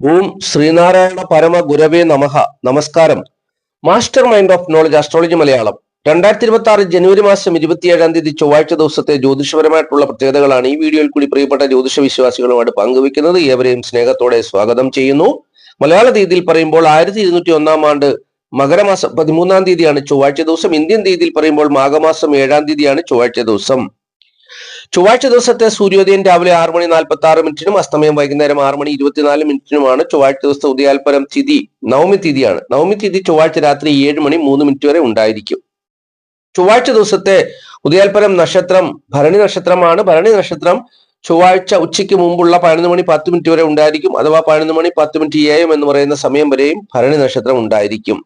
ഓം ശ്രീനാരായണ പരമ ഗുരവേ നമഹ. നമസ്കാരം. Master mind of knowledge astrology Malayalam. രണ്ടായിരത്തി ഇരുപത്തി ആറ് ജനുവരി മാസം ഇരുപത്തിയേഴാം തീയതി ചൊവ്വാഴ്ച ദിവസത്തെ ജ്യോതിഷപരമായിട്ടുള്ള പ്രത്യേകതകളാണ് ഈ വീഡിയോയിൽ കൂടി പ്രിയപ്പെട്ട ജ്യോതിഷ വിശ്വാസികളുമായിട്ട് പങ്കുവെക്കുന്നത് ഏവരെയും സ്നേഹത്തോടെ സ്വാഗതം ചെയ്യുന്നു. മലയാള തീയതിയിൽ പറയുമ്പോൾ ആയിരത്തി ഇരുന്നൂറ്റി ഒന്നാം ആണ്ട് മകരമാസം പതിമൂന്നാം തീയതിയാണ് ചൊവ്വാഴ്ച ദിവസം. ഇന്ത്യൻ തീയതിയിൽ പറയുമ്പോൾ മാഘമാസം ഏഴാം തീയതിയാണ് ചൊവ്വാഴ്ച ദിവസം. ചൊവ്വാഴ്ച ദിവസത്തെ സൂര്യോദയം രാവിലെ ആറ് മണി നാൽപ്പത്തി ആറ് മിനിറ്റിനും അസ്തമയം വൈകുന്നേരം ആറ് മണി ഇരുപത്തിനാല് മിനിറ്റിനുമാണ് ചൊവ്വാഴ്ച ദിവസത്തെ ഉദയാൽപരം തിഥി നവമി തിഥിയാണ്. നവമി തിഥി ചൊവ്വാഴ്ച രാത്രി ഏഴ് മണി മൂന്ന് മിനിറ്റ് വരെ ഉണ്ടായിരിക്കും. ചൊവ്വാഴ്ച ദിവസത്തെ ഉദയാൽപരം നക്ഷത്രം ഭരണി നക്ഷത്രമാണ്. ഭരണി നക്ഷത്രം ചൊവ്വാഴ്ച ഉച്ചയ്ക്ക് മുമ്പുള്ള പതിനൊന്ന് മണി പത്ത് മിനിറ്റ് വരെ ഉണ്ടായിരിക്കും. അഥവാ പതിനൊന്ന് മണി പത്ത് മിനിറ്റ് എ എം എന്ന് പറയുന്ന സമയം വരെയും ഭരണി നക്ഷത്രം ഉണ്ടായിരിക്കും.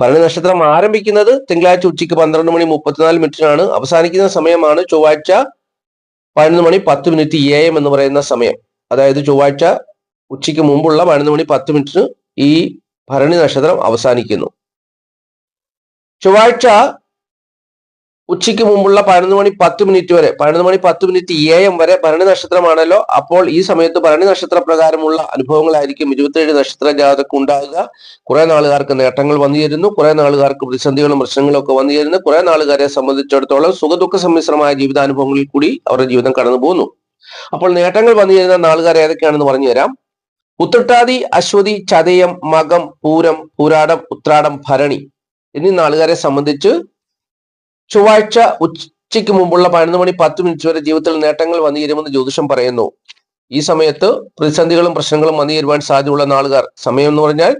ഭരണി നക്ഷത്രം ആരംഭിക്കുന്നത് തിങ്കളാഴ്ച ഉച്ചയ്ക്ക് പന്ത്രണ്ട് മണി മുപ്പത്തിനാല് മിനിറ്റിനാണ്. അവസാനിക്കുന്ന സമയമാണ് ചൊവ്വാഴ്ച പതിനൊന്ന് മണി പത്ത് മിനിറ്റ് എ എം എന്ന് പറയുന്ന സമയം. അതായത് ചൊവ്വാഴ്ച ഉച്ചയ്ക്ക് മുമ്പുള്ള പതിനൊന്ന് മണി പത്ത് മിനിറ്റിന് ഈ ഭരണി നക്ഷത്രം അവസാനിക്കുന്നു. ചൊവ്വാഴ്ച ഉച്ചയ്ക്ക് മുമ്പുള്ള പതിനൊന്ന് മണി പത്ത് മിനിറ്റ് വരെ പതിനൊന്ന് മണി പത്ത് മിനിറ്റ് എ എം വരെ ഭരണി നക്ഷത്രമാണല്ലോ. അപ്പോൾ ഈ സമയത്ത് ഭരണി നക്ഷത്ര പ്രകാരമുള്ള അനുഭവങ്ങളായിരിക്കും ഇരുപത്തിയേഴ് നക്ഷത്ര ജാതകം ഉണ്ടാകുക. കുറെ നാളുകാർക്ക് നേട്ടങ്ങൾ വന്നു ചേരുന്നു കുറെ നാളുകാർക്ക് പ്രതിസന്ധികളും പ്രശ്നങ്ങളും ഒക്കെ വന്നു ചേരുന്നു കുറെ നാളുകാരെ സംബന്ധിച്ചിടത്തോളം സുഖദുഃഖ സമ്മിശ്രമായ ജീവിതാനുഭവങ്ങളിൽ കൂടി അവരുടെ ജീവിതം കടന്നു പോകുന്നു അപ്പോൾ നേട്ടങ്ങൾ വന്നു ചേരുന്ന നാളുകാർ ഏതൊക്കെയാണെന്ന് പറഞ്ഞു തരാം. ഉത്രട്ടാതി അശ്വതി ചതയം മകം പൂരം പൂരാടം ഉത്രാടം ഭരണി എന്നീ നാളുകാരെ സംബന്ധിച്ച് ചൊവ്വാഴ്ച ഉച്ചയ്ക്ക് മുമ്പുള്ള പതിനൊന്ന് മണി പത്ത് മിനിറ്റ് വരെ ജീവിതത്തിൽ നേട്ടങ്ങൾ വന്നു തരുമെന്ന് ജ്യോതിഷം പറയുന്നു. ഈ സമയത്ത് പ്രതിസന്ധികളും പ്രശ്നങ്ങളും വന്നു തരുവാൻ സാധ്യതയുള്ള നാളുകാർ. സമയം എന്ന് പറഞ്ഞാൽ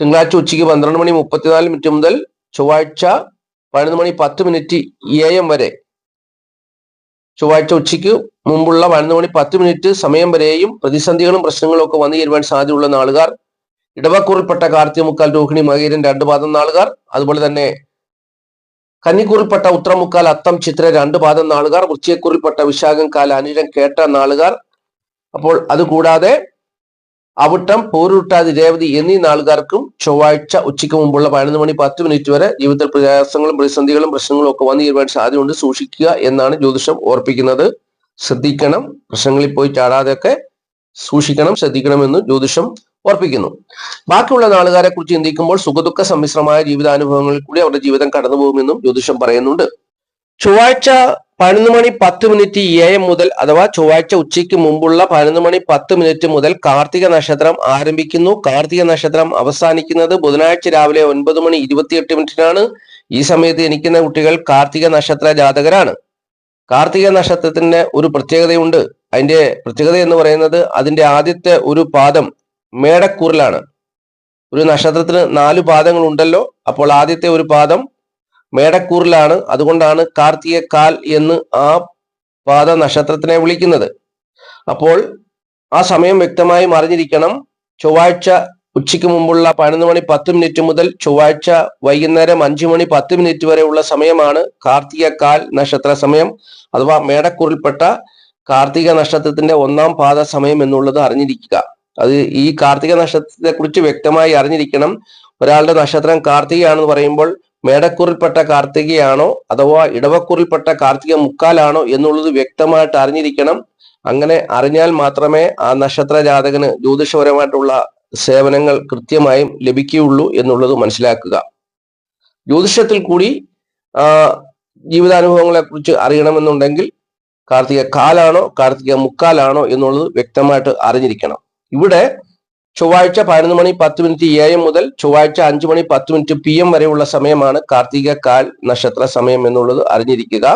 തിങ്കളാഴ്ച ഉച്ചയ്ക്ക് പന്ത്രണ്ട് മണി മുപ്പത്തിനാല് മിനിറ്റ് മുതൽ ചൊവ്വാഴ്ച പതിനൊന്ന് മണി പത്ത് മിനിറ്റ് എ എം വരെ. ചൊവ്വാഴ്ച ഉച്ചയ്ക്ക് മുമ്പുള്ള പതിനൊന്ന് മണി പത്ത് മിനിറ്റ് സമയം വരെയും പ്രതിസന്ധികളും പ്രശ്നങ്ങളും ഒക്കെ വന്നു ചേരുവാൻ സാധ്യതയുള്ള നാളുകാർ. ഇടവക്കൂറിൽപ്പെട്ട കാർത്തിക മുക്കാൽ രോഹിണി മകീരൻ രണ്ട് പാദം നാളുകാർ. അതുപോലെ തന്നെ കന്നിക്കൂറിൽപ്പെട്ട ഉത്രമുക്കാൽ അത്തം ചിത്ര രണ്ട് പാദം നാളുകാർ വൃശ്ചയക്കൂറിൽപ്പെട്ട വിശാഖം കാൽ അനിരം കേട്ട നാളുകാർ. അപ്പോൾ അതുകൂടാതെ അവിട്ടം പോരുട്ടാതി രേവതി എന്നീ നാളുകാർക്കും ചൊവ്വാഴ്ച ഉച്ചയ്ക്ക് മുമ്പുള്ള പതിനൊന്ന് മണി പത്ത് മിനിറ്റ് വരെ ജീവിതത്തിൽ പ്രയാസങ്ങളും പ്രതിസന്ധികളും പ്രശ്നങ്ങളും ഒക്കെ വന്നു തീരുവാൻ സാധ്യതയുണ്ട്. സൂക്ഷിക്കുക എന്നാണ് ജ്യോതിഷം ഓർപ്പിക്കുന്നത്. ശ്രദ്ധിക്കണം. പ്രശ്നങ്ങളിൽ പോയി ചാടാതെയൊക്കെ സൂക്ഷിക്കണം ശ്രദ്ധിക്കണമെന്ന് ജ്യോതിഷം ഓർപ്പിക്കുന്നു ബാക്കിയുള്ള നാളുകാരെ കുറിച്ച് ചിന്തിക്കുമ്പോൾ സുഖദുഃഖ സമ്മിശ്രമായ ജീവിതാനുഭവങ്ങളിൽ കൂടി അവരുടെ ജീവിതം കടന്നു പോകുമെന്നും ജ്യോതിഷം പറയുന്നുണ്ട്. ചൊവ്വാഴ്ച പതിനൊന്ന് മണി പത്ത് മിനിറ്റ് എ എം മുതൽ അഥവാ ചൊവ്വാഴ്ച ഉച്ചയ്ക്ക് മുമ്പുള്ള പതിനൊന്ന് മണി പത്ത് മിനിറ്റ് മുതൽ കാർത്തിക നക്ഷത്രം ആരംഭിക്കുന്നു. കാർത്തിക നക്ഷത്രം അവസാനിക്കുന്നത് ബുധനാഴ്ച രാവിലെ ഒൻപത് മണി ഇരുപത്തിയെട്ട് മിനിറ്റിനാണ്. ഈ സമയത്ത് ജനിക്കുന്ന കുട്ടികൾ കാർത്തിക നക്ഷത്ര ജാതകരാണ്. കാർത്തിക നക്ഷത്രത്തിന് ഒരു പ്രത്യേകതയുണ്ട്. അതിന്റെ പ്രത്യേകത എന്ന് പറയുന്നത് അതിന്റെ ആദ്യത്തെ ഒരു പാദം മേടക്കൂറിലാണ്. ഒരു നക്ഷത്രത്തിന് നാല് പാദങ്ങൾ ഉണ്ടല്ലോ അപ്പോൾ ആദ്യത്തെ ഒരു പാദം മേടക്കൂറിലാണ്. അതുകൊണ്ടാണ് കാർത്തിക കാൽ എന്ന് ആ പാദ നക്ഷത്രത്തിനെ വിളിക്കുന്നത്. അപ്പോൾ ആ സമയം വ്യക്തമായും അറിഞ്ഞിരിക്കണം. ചൊവ്വാഴ്ച ഉച്ചയ്ക്ക് മുമ്പുള്ള പതിനൊന്ന് മണി പത്ത് മിനിറ്റ് മുതൽ ചൊവ്വാഴ്ച വൈകുന്നേരം അഞ്ചു മണി പത്ത് മിനിറ്റ് വരെയുള്ള സമയമാണ് കാർത്തിക കാൽ നക്ഷത്ര സമയം അഥവാ മേടക്കൂറിൽപ്പെട്ട കാർത്തിക നക്ഷത്രത്തിന്റെ ഒന്നാം പാദ സമയം എന്നുള്ളത് അറിഞ്ഞിരിക്കുക. അത് ഈ കാർത്തിക നക്ഷത്രത്തെ കുറിച്ച് വ്യക്തമായി അറിഞ്ഞിരിക്കണം. ഒരാളുടെ നക്ഷത്രം കാർത്തികയാണെന്ന് പറയുമ്പോൾ മേടക്കൂറിൽപ്പെട്ട കാർത്തികയാണോ അഥവാ ഇടവക്കൂറിൽപ്പെട്ട കാർത്തിക മുക്കാലാണോ എന്നുള്ളത് വ്യക്തമായിട്ട് അറിഞ്ഞിരിക്കണം. അങ്ങനെ അറിഞ്ഞാൽ മാത്രമേ ആ നക്ഷത്ര ജാതകന് ജ്യോതിഷപരമായിട്ടുള്ള സേവനങ്ങൾ കൃത്യമായും ലഭിക്കുകയുള്ളൂ എന്നുള്ളത് മനസ്സിലാക്കുക. ജ്യോതിഷത്തിൽ കൂടി ജീവിതാനുഭവങ്ങളെ കുറിച്ച് അറിയണമെന്നുണ്ടെങ്കിൽ കാർത്തിക കാലാണോ കാർത്തിക മുക്കാലാണോ എന്നുള്ളത് വ്യക്തമായിട്ട് അറിഞ്ഞിരിക്കണം. ഇവിടെ ചൊവ്വാഴ്ച പതിനൊന്ന് മണി പത്ത് മിനിറ്റ് എ എം മുതൽ ചൊവ്വാഴ്ച അഞ്ചു മണി പത്ത് മിനിറ്റ് പി എം വരെയുള്ള സമയമാണ് കാർത്തിക കാൽ നക്ഷത്ര സമയം എന്നുള്ളത് അറിഞ്ഞിരിക്കുക.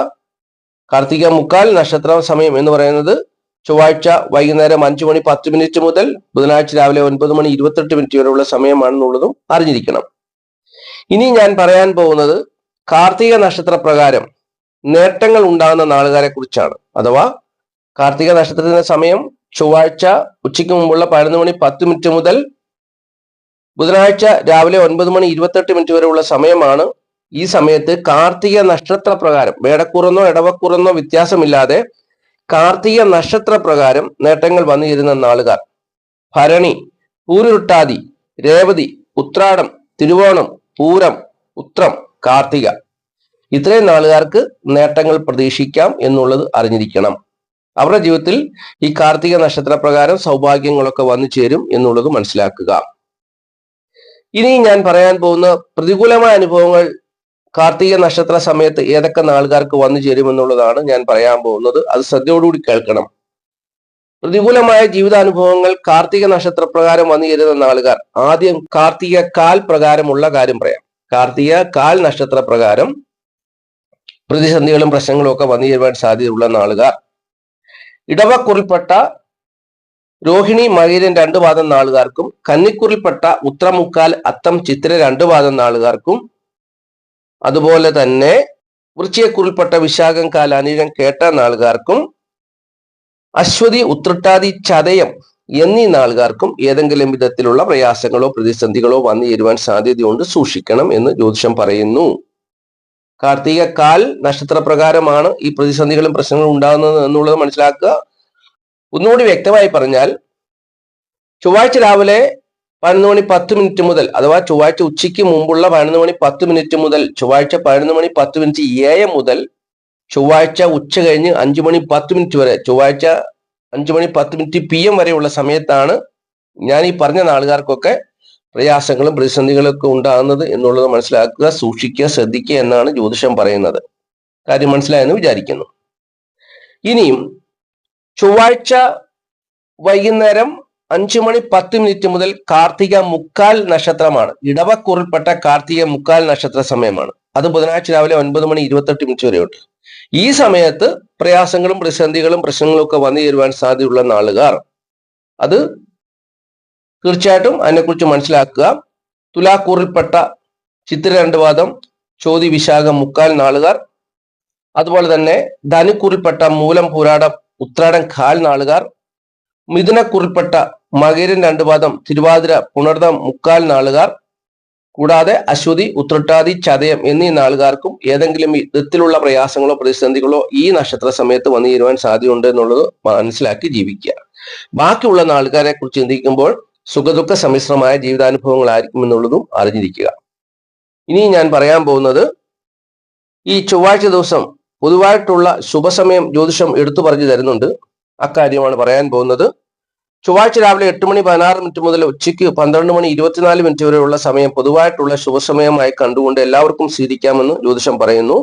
കാർത്തിക മുക്കാൽ നക്ഷത്ര സമയം എന്ന് പറയുന്നത് ചൊവ്വാഴ്ച വൈകുന്നേരം അഞ്ചു മണി പത്ത് മിനിറ്റ് മുതൽ ബുധനാഴ്ച രാവിലെ ഒൻപത് മണി ഇരുപത്തെട്ട് മിനിറ്റ് വരെയുള്ള സമയമാണെന്നുള്ളതും അറിഞ്ഞിരിക്കണം. ഇനി ഞാൻ പറയാൻ പോകുന്നത് കാർത്തിക നക്ഷത്ര പ്രകാരം നേട്ടങ്ങൾ ഉണ്ടാകുന്ന നാളുകാരെ കുറിച്ചാണ്. അഥവാ കാർത്തിക നക്ഷത്രത്തിന്റെ സമയം ചൊവ്വാഴ്ച ഉച്ചയ്ക്ക് മുമ്പുള്ള പതിനൊന്ന് മണി പത്ത് മിനിറ്റ് മുതൽ ബുധനാഴ്ച രാവിലെ ഒൻപത് മണി ഇരുപത്തെട്ട് മിനിറ്റ് വരെയുള്ള സമയമാണ് ഈ സമയത്ത് കാർത്തിക നക്ഷത്ര പ്രകാരം വേടക്കുറന്നോ ഇടവക്കുറന്നോ വ്യത്യാസമില്ലാതെ കാർത്തിക നക്ഷത്ര പ്രകാരം നേട്ടങ്ങൾ വന്നു ചേരുന്ന നാളുകാർ. ഭരണി പൂരുരുട്ടാതി രേവതി ഉത്രാടം തിരുവോണം പൂരം ഉത്രം കാർത്തിക. ഇത്രയും നാളുകാർക്ക് നേട്ടങ്ങൾ പ്രതീക്ഷിക്കാം എന്നുള്ളത് അറിഞ്ഞിരിക്കണം. അവരുടെ ജീവിതത്തിൽ ഈ കാർത്തിക നക്ഷത്രപ്രകാരം സൗഭാഗ്യങ്ങളൊക്കെ വന്നു ചേരും എന്നുള്ളത് മനസ്സിലാക്കുക. ഇനി ഞാൻ പറയാൻ പോകുന്ന പ്രതികൂലമായ അനുഭവങ്ങൾ കാർത്തിക നക്ഷത്ര സമയത്ത് ഏതൊക്കെ നാളുകാർക്ക് വന്നു ചേരുമെന്നുള്ളതാണ് ഞാൻ പറയാൻ പോകുന്നത്. അത് ശ്രദ്ധയോടുകൂടി കേൾക്കണം. പ്രതികൂലമായ ജീവിതാനുഭവങ്ങൾ കാർത്തിക നക്ഷത്രപ്രകാരം വന്നു ചേരുന്ന നാളുകാർ. ആദ്യം കാർത്തിക കാൽ പ്രകാരമുള്ള കാര്യം പറയാം. കാർത്തിക കാൽ നക്ഷത്രപ്രകാരം പ്രതിസന്ധികളും പ്രശ്നങ്ങളും ഒക്കെ വന്നു ചേരുവാൻ സാധ്യതയുള്ള നാളുകാർ. ഇടവക്കുറിൽപ്പെട്ട രോഹിണി മകീരൻ രണ്ടു പാദം നാളുകാർക്കും കന്നിക്കുറിൽപ്പെട്ട ഉത്രമുക്കാൽ അത്തം ചിത്ര രണ്ടു പാദം നാളുകാർക്കും. അതുപോലെ തന്നെ വൃശ്ചിയക്കുറിൽപ്പെട്ട വിശാഖം കാൽ അനിഴം കേട്ട നാളുകാർക്കും അശ്വതി ഉത്രട്ടാതി ചതയം എന്നീ നാളുകാർക്കും ഏതെങ്കിലും വിധത്തിലുള്ള പ്രയാസങ്ങളോ പ്രതിസന്ധികളോ വന്നു ചേരുവാൻ സാധ്യതയുണ്ട്. സൂക്ഷിക്കണം എന്ന് ജ്യോതിഷം പറയുന്നു. കാർത്തിക കാൽ നക്ഷത്രപ്രകാരമാണ് ഈ പ്രതിസന്ധികളും പ്രശ്നങ്ങളും ഉണ്ടാകുന്നത് എന്നുള്ളത് മനസ്സിലാക്കുക. ഒന്നുകൂടി വ്യക്തമായി പറഞ്ഞാൽ ചൊവ്വാഴ്ച രാവിലെ പതിനൊന്ന് മണി പത്ത് മിനിറ്റ് മുതൽ അഥവാ ചൊവ്വാഴ്ച ഉച്ചയ്ക്ക് മുമ്പുള്ള പതിനൊന്ന് മണി പത്ത് മിനിറ്റ് മുതൽ ചൊവ്വാഴ്ച പതിനൊന്ന് മണി പത്ത് മിനിറ്റ് ഏഴ് മുതൽ ചൊവ്വാഴ്ച ഉച്ച കഴിഞ്ഞ് അഞ്ചു മണി പത്ത് മിനിറ്റ് വരെ ചൊവ്വാഴ്ച അഞ്ചു മണി പത്ത് മിനിറ്റ് പി എം വരെയുള്ള സമയത്താണ് ഞാൻ ഈ പറഞ്ഞ നാളുകാർക്കൊക്കെ പ്രയാസങ്ങളും പ്രതിസന്ധികളും ഒക്കെ ഉണ്ടാകുന്നത് എന്നുള്ളത് മനസ്സിലാക്കുക സൂക്ഷിക്കുക ശ്രദ്ധിക്കുക എന്നാണ് ജ്യോതിഷം പറയുന്നത്. കാര്യം മനസ്സിലായെന്ന് വിചാരിക്കുന്നു. ഇനിയും ചൊവ്വാഴ്ച വൈകുന്നേരം അഞ്ചു മണി പത്ത് മിനിറ്റ് മുതൽ കാർത്തിക മുക്കാൽ നക്ഷത്രമാണ്. ഇടവക്കുറിൽപ്പെട്ട കാർത്തിക മുക്കാൽ നക്ഷത്ര സമയമാണ്. അത് ബുധനാഴ്ച രാവിലെ ഒൻപത് മണി ഇരുപത്തെട്ട് മിനിറ്റ് വരെയുണ്ട്. ഈ സമയത്ത് പ്രയാസങ്ങളും പ്രതിസന്ധികളും പ്രശ്നങ്ങളും ഒക്കെ വന്നു ചേരുവാൻ സാധ്യതയുള്ള നാളുകാർ. അത് തീർച്ചയായിട്ടും അതിനെക്കുറിച്ച് മനസ്സിലാക്കുക. തുലാക്കൂറിൽപ്പെട്ട ചിത്ര രണ്ട് പാദം ചോതി വിശാഖം മുക്കാൽ നാളുകാർ. അതുപോലെ തന്നെ ധനുക്കൂറിൽപ്പെട്ട മൂലം പൂരാടം ഉത്രാടം കാൽ നാളുകാർ. മിഥുനക്കുറിൽപ്പെട്ട മകരൻ രണ്ട് പാദം തിരുവാതിര പുണർദം മുക്കാൽ നാളുകാർ. കൂടാതെ അശ്വതി ഉത്രട്ടാതി ചതയം എന്നീ നാളുകാർക്കും ഏതെങ്കിലും വിധത്തിലുള്ള പ്രയാസങ്ങളോ പ്രതിസന്ധികളോ ഈ നക്ഷത്ര സമയത്ത് വന്നു ചേരുവാൻ സാധ്യതയുണ്ട് എന്നുള്ളത് മനസ്സിലാക്കി ജീവിക്കുക. ബാക്കിയുള്ള നാളുകാരെ കുറിച്ച് ചിന്തിക്കുമ്പോൾ സുഖദുഃഖ സമ്മിശ്രമായ ജീവിതാനുഭവങ്ങളായിരിക്കും എന്നുള്ളതും അറിഞ്ഞിരിക്കുക. ഇനി ഞാൻ പറയാൻ പോകുന്നത് ഈ ചൊവ്വാഴ്ച ദിവസം പൊതുവായിട്ടുള്ള ശുഭസമയം ജ്യോതിഷം എടുത്തു പറഞ്ഞു തരുന്നുണ്ട്. അക്കാര്യമാണ് പറയാൻ പോകുന്നത്. ചൊവ്വാഴ്ച രാവിലെ എട്ട് മണി പതിനാറ് മിനിറ്റ് മുതൽ ഉച്ചയ്ക്ക് പന്ത്രണ്ട് മണി ഇരുപത്തിനാല് മിനിറ്റ് വരെയുള്ള സമയം പൊതുവായിട്ടുള്ള ശുഭസമയമായി കണ്ടുകൊണ്ട് എല്ലാവർക്കും സ്വീകരിക്കാമെന്ന് ജ്യോതിഷം പറയുന്നു.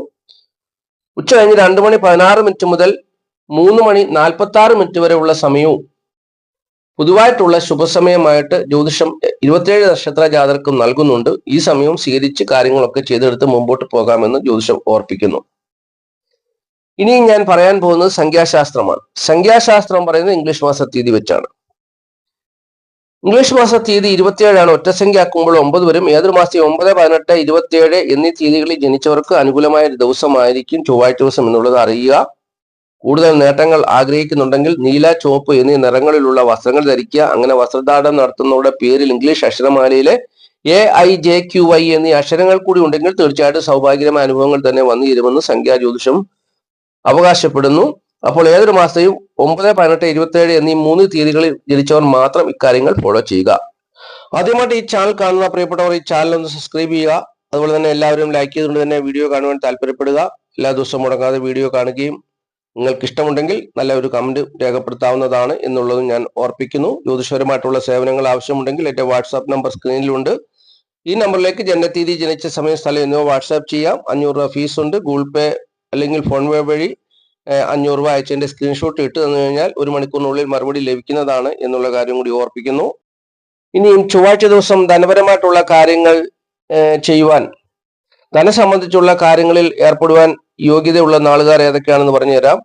ഉച്ച കഴിഞ്ഞ് രണ്ട് മണി പതിനാറ് മിനിറ്റ് മുതൽ മൂന്ന് മണി നാൽപ്പത്തി ആറ് മിനിറ്റ് വരെയുള്ള സമയവും പൊതുവായിട്ടുള്ള ശുഭസമയമായിട്ട് ജ്യോതിഷം ഇരുപത്തിയേഴ് നക്ഷത്ര ജാതകർക്കും നൽകുന്നുണ്ട്. ഈ സമയവും സ്വീകരിച്ച് കാര്യങ്ങളൊക്കെ ചെയ്തെടുത്ത് മുമ്പോട്ട് പോകാമെന്ന് ജ്യോതിഷം ഓർപ്പിക്കുന്നു. ഇനി ഞാൻ പറയാൻ പോകുന്നത് സംഖ്യാശാസ്ത്രമാണ്. സംഖ്യാശാസ്ത്രം പറയുന്നത് ഇംഗ്ലീഷ് മാസ തീയതി വെച്ചാണ്. ഇംഗ്ലീഷ് മാസ തീയതി ഇരുപത്തിയേഴാണ് ഒറ്റസംഖ്യ ആക്കുമ്പോൾ ഒമ്പത് വരും. ഏതൊരു മാസത്തെ ഒമ്പത് പതിനെട്ട് ഇരുപത്തിയേഴ് എന്നീ തീയതികളിൽ ജനിച്ചവർക്ക് അനുകൂലമായ ഒരു ദിവസമായിരിക്കും ചൊവ്വാഴ്ച ദിവസം എന്നുള്ളത് അറിയുക. കൂടുതൽ നേട്ടങ്ങൾ ആഗ്രഹിക്കുന്നുണ്ടെങ്കിൽ നീല ചുവപ്പ് എന്നീ നിറങ്ങളിലുള്ള വസ്ത്രങ്ങൾ ധരിക്കുക. അങ്ങനെ വസ്ത്രധാരണം നടത്തുന്നവരുടെ പേരിൽ English അക്ഷരമാലയിലെ A I J Q I എന്നീ അക്ഷരങ്ങൾ കൂടി ഉണ്ടെങ്കിൽ തീർച്ചയായിട്ടും സൗഭാഗ്യമായ അനുഭവങ്ങൾ തന്നെ വന്നു തരുമെന്ന് സംഖ്യാ ജ്യോതിഷം അവകാശപ്പെടുന്നു. അപ്പോൾ ഏതൊരു മാസത്തെയും ഒമ്പത് പതിനെട്ട് ഇരുപത്തിയേഴ് എന്നീ മൂന്ന് തീയതികളിൽ ജനിച്ചവർ മാത്രം ഇക്കാര്യങ്ങൾ ഫോളോ ചെയ്യുക. ആദ്യമായിട്ട് ഈ ചാനൽ കാണുന്ന പ്രിയപ്പെട്ടവർ ഈ ചാനൽ ഒന്ന് സബ്സ്ക്രൈബ് ചെയ്യുക. അതുപോലെ തന്നെ എല്ലാവരും ലൈക്ക് ചെയ്തുകൊണ്ട് തന്നെ വീഡിയോ കാണുവാൻ താല്പര്യപ്പെടുക. എല്ലാ ദിവസവും മുടങ്ങാതെ വീഡിയോ കാണുകയും നിങ്ങൾക്ക് ഇഷ്ടമുണ്ടെങ്കിൽ നല്ല ഒരു കമന്റ് രേഖപ്പെടുത്താവുന്നതാണ് എന്നുള്ളതും ഞാൻ ഓർപ്പിക്കുന്നു. ജ്യോതിഷപരമായിട്ടുള്ള സേവനങ്ങൾ ആവശ്യമുണ്ടെങ്കിൽ എന്റെ വാട്സാപ്പ് നമ്പർ സ്ക്രീനിലുണ്ട് ഈ നമ്പറിലേക്ക് ജനനത്തീയതി ജനിച്ച സമയം സ്ഥലം എന്നിവ വാട്സാപ്പ് ചെയ്യാം. അഞ്ഞൂറ് രൂപ ഫീസ് ഉണ്ട്. ഗൂഗിൾ പേ അല്ലെങ്കിൽ ഫോൺ പേ വഴി അഞ്ഞൂറ് രൂപ അയച്ചതിന്റെ സ്ക്രീൻഷോട്ട് ഇട്ട് തന്നു കഴിഞ്ഞാൽ ഒരു മണിക്കൂറിനുള്ളിൽ മറുപടി ലഭിക്കുന്നതാണ് എന്നുള്ള കാര്യം കൂടി ഓർപ്പിക്കുന്നു. ഇനിയും ചൊവ്വാഴ്ച ദിവസം ധനപരമായിട്ടുള്ള കാര്യങ്ങൾ ചെയ്യുവാൻ ധനം സംബന്ധിച്ചുള്ള കാര്യങ്ങളിൽ ഏർപ്പെടുവാൻ യോഗ്യതയുള്ള നാളുകാർ ഏതൊക്കെയാണെന്ന് പറഞ്ഞുതരാം.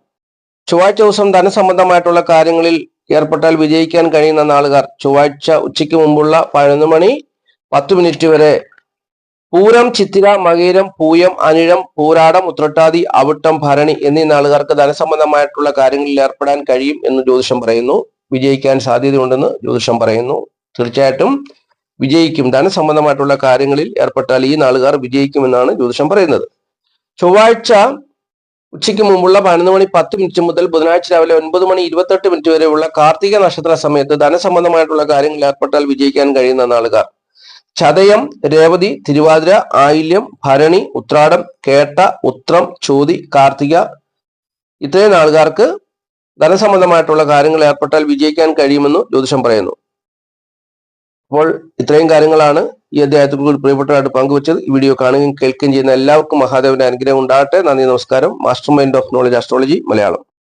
ചൊവ്വാഴ്ച ദിവസം ധനസംബന്ധമായിട്ടുള്ള കാര്യങ്ങളിൽ ഏർപ്പെട്ടാൽ വിജയിക്കാൻ കഴിയുന്ന നാളുകാർ ചൊവ്വാഴ്ച ഉച്ചയ്ക്ക് മുമ്പുള്ള പതിനൊന്ന് മണി പത്ത് മിനിറ്റ് വരെ. പൂരം ചിത്തിര മകീരം പൂയം അനിഴം പൂരാടം ഉത്രട്ടാതി അവിട്ടം ഭരണി എന്നീ നാളുകാർക്ക് ധനസംബന്ധമായിട്ടുള്ള കാര്യങ്ങളിൽ ഏർപ്പെടാൻ കഴിയും എന്ന് ജ്യോതിഷം പറയുന്നു. വിജയിക്കാൻ സാധ്യതയുണ്ടെന്ന് ജ്യോതിഷം പറയുന്നു. തീർച്ചയായിട്ടും വിജയിക്കും. ധനസംബന്ധമായിട്ടുള്ള കാര്യങ്ങളിൽ ഏർപ്പെട്ടാൽ ഈ നാളുകാർ വിജയിക്കുമെന്നാണ് ജ്യോതിഷം പറയുന്നത്. ചൊവ്വാഴ്ച ഉച്ചയ്ക്ക് മുമ്പുള്ള പതിനൊന്ന് മണി പത്ത് മിനിറ്റ് മുതൽ ബുധനാഴ്ച രാവിലെ ഒൻപത് മണി ഇരുപത്തെട്ട് മിനിറ്റ് വരെയുള്ള കാർത്തിക നക്ഷത്ര സമയത്ത് ധനസംബന്ധമായിട്ടുള്ള കാര്യങ്ങളിൽ ഏർപ്പെട്ടാൽ വിജയിക്കാൻ കഴിയുന്ന നാളുകാർ. ചതയം രേവതി തിരുവാതിര ആയില്യം ഭരണി ഉത്രാടം കേട്ട ഉത്രം ചോതി കാർത്തിക ഇത്രയും നാളുകാർക്ക് ധനസംബന്ധമായിട്ടുള്ള കാര്യങ്ങൾ ഏർപ്പെട്ടാൽ വിജയിക്കാൻ കഴിയുമെന്ന് ജ്യോതിഷം പറയുന്നു. അപ്പോൾ ഇത്രയും കാര്യങ്ങളാണ് ഈ അദ്ദേഹത്തിൽ കൂടി പ്രിയപ്പെട്ടവരായിട്ട് പങ്കുവച്ചത്. ഈ വീഡിയോ കാണുകയും കേൾക്കുകയും ചെയ്യുന്ന എല്ലാവർക്കും മഹാദേവന്റെ അനുഗ്രഹം ഉണ്ടാകട്ടെ. നന്ദി നമസ്കാരം. Master mind of knowledge astrology Malayalam.